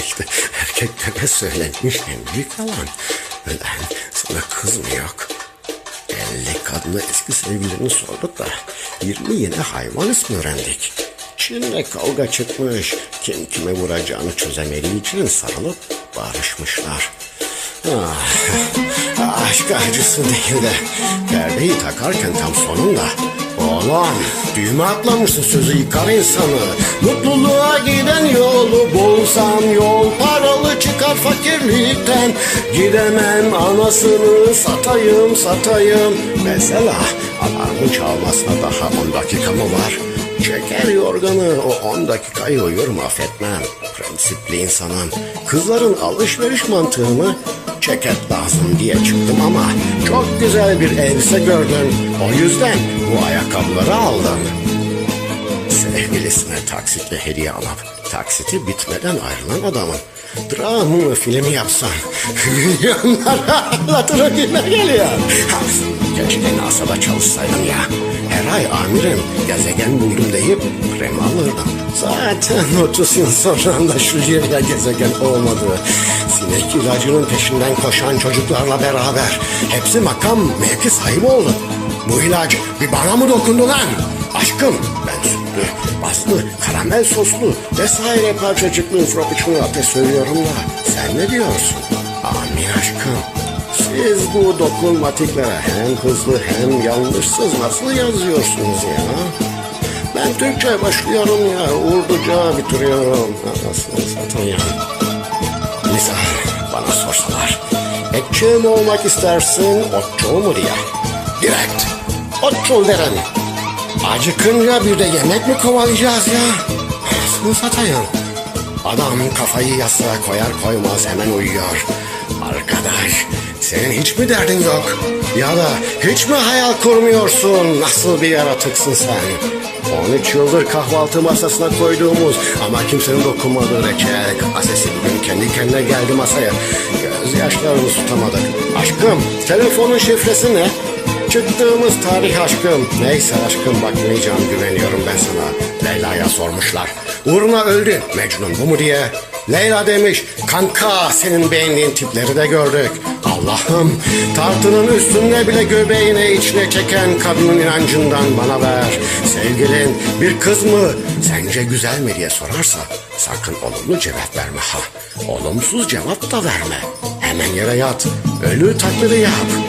işte erkeklere söylenmiş en büyük yalan. Ben sana kız mı yok? 50 kadına eski sevgilerini sorduk da 20 yine hayvan ismi öğrendik. Çin'de kavga çıkmış. Kim kime vuracağını çözemediği için sarılıp barışmışlar. Ah, aşk acısı değil de perdeyi takarken tam sonunda Oğlan düğme atlamışsın sözü yıkar insanı Mutluluğa giden yolu bulsam yol Paralı çıkar fakirlikten Gidemem anasını satayım satayım Mesela alarmın çalmasına daha 10 dakika mı var? Çeker yorganı o 10 dakikayı uyurum affetmem. Prensipli insanım. Kızların alışveriş mantığını ceket lazım diye çıktım ama çok güzel bir elbise gördüm. O yüzden bu ayakkabıları aldım. Sevgilisine taksitle hediye alıp taksiti bitmeden ayrılan adamın dramını film yapsam milyonlara anlatırım gibi geliyor. Keşke NASA'da çalışsaydım ya. Her ay amirim gezegen buldum deyip krem alırdım. Zaten 30 yıl sonra da şu yerine gezegen olmadı. Sinek ilacının peşinden koşan çocuklarla beraber hepsi makam mevki sahibi oldu. Bu ilaç bir bana mı dokundu lan? Aşkım ben sütlü, baslı, karamel soslu vesaire parçacıklı frappuccino latte söylüyorum da sen ne diyorsun? Amin aşkım. Siz bu dokunmatiklere hem hızlı hem yanlışsız nasıl yazıyorsunuz ya? Ben Türkçe başlıyorum ya, Urduca bitiriyorum. Nasıl satayım? Misal bana sorsalar, etçi mi olmak istersin, otçul mu diye. Direkt, otçul derim. Acıkınca bir de yemek mi kovalayacağız ya? Nasıl satayım? Adam kafayı yastığa koyar koymaz hemen uyuyor. Arkadaş senin hiç mi derdin yok? Ya da hiç mi hayal kurmuyorsun? Nasıl bir yaratıksın sen? 13 yıldır kahvaltı masasına koyduğumuz ama kimsenin dokunmadığı reçel kasesi bugün kendi kendine geldi masaya. Gözyaşlarımız tutamadık. Aşkım telefonun şifresi ne? Çıktığımız tarih aşkım. Neyse aşkım bakmayacağım güveniyorum ben sana. Leyla'ya sormuşlar. Uğruna öldü Mecnun bu mu diye. Leyla demiş kanka senin beğendiğin tipleri de gördük. Allah'ım tartının üstünde bile göbeğine içine çeken kadının inancından bana ver. Sevgilin bir kız mı sence güzel mi diye sorarsa sakın olumlu cevap verme ha. Olumsuz cevap da verme. Hemen yere yat. Ölü taklidi yap.